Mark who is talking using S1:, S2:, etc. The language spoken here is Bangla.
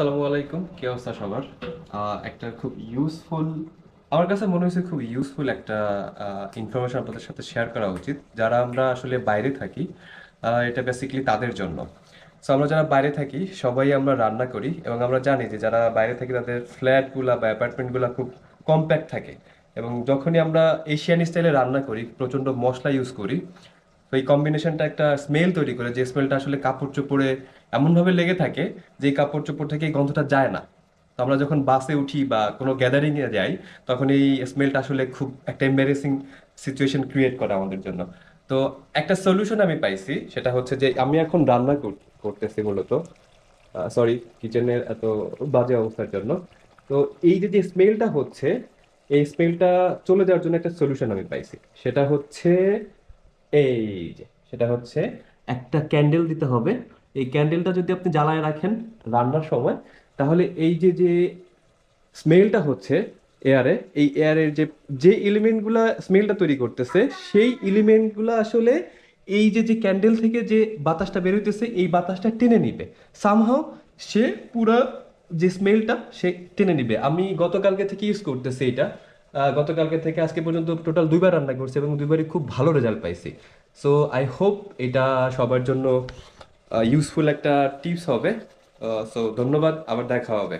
S1: আসসালামু আলাইকুম, কি অবস্থা সবার? একটা খুব ইউজফুল আমার কাছে মনে হয়েছে খুব ইউজফুল একটা ইনফরমেশন আপনাদের সাথে শেয়ার করা উচিত। যারা আমরা আসলে বাইরে থাকি এটা বেসিক্যালি তাদের জন্য। সো আমরা যারা বাইরে থাকি, সবাই আমরা রান্না করি এবং আমরা জানি যে যারা বাইরে থাকি, তাদের ফ্ল্যাটগুলো বা অ্যাপার্টমেন্টগুলো খুব কম্প্যাক্ট থাকে। এবং যখনই আমরা এশিয়ান স্টাইলে রান্না করি, প্রচণ্ড মশলা ইউজ করি, তো এই কম্বিনেশনটা একটা স্মেল তৈরি করে, যে স্মেলটা আসলে কাপড় চোপড়ে এমনভাবে লেগে থাকে যে কাপড় চোপড় থেকে এই গন্ধটা যায় না। তো আমরা যখন বাসে উঠি বা কোনো গ্যাদারিং এ যাই, তখন এই স্মেলটা আসলে খুব একটা এম্বারেসিং সিচুয়েশন ক্রিয়েট করে আমাদের জন্য। তো একটা সলিউশন আমি পাইছি, সেটা হচ্ছে যে আমি এখন রান্না কর- করতেছি মূলত সরি কিচেনের এত বাজে অবস্থার জন্য। তো এই যে যে স্মেলটা হচ্ছে, এই স্মেলটা চলে যাওয়ার জন্য একটা সলিউশন আমি পাইছি। সেটা হচ্ছে, এই যে, সেটা হচ্ছে একটা ক্যান্ডেল দিতে হবে। এই ক্যান্ডেলটা যদি আপনি জ্বালায় রাখেন রান্নার সময়, তাহলে এই যে যে স্মেলটা হচ্ছে এয়ারে এই এয়ারের যে যে এলিমেন্টগুলা স্মেলটা তৈরি করতেছে, সেই এলিমেন্টগুলো আসলে এই যে যে ক্যান্ডেল থেকে যে বাতাসটা বেরোইতেছে, এই বাতাসটা টেনে নিবে। সামহাও সে পুরা যে স্মেলটা সে টেনে নিবে। আমি গতকালকে থেকে ইউজ করতেছি এটা। গতকালকে থেকে আজকে পর্যন্ত টোটাল দুইবার রান্না করছি এবং দুইবারই খুব ভালো রেজাল্ট পাইছি। সো আই হোপ এটা সবার জন্য ইউজফুল একটা টিপস হবে। সো ধন্যবাদ আবার দেখা হবে।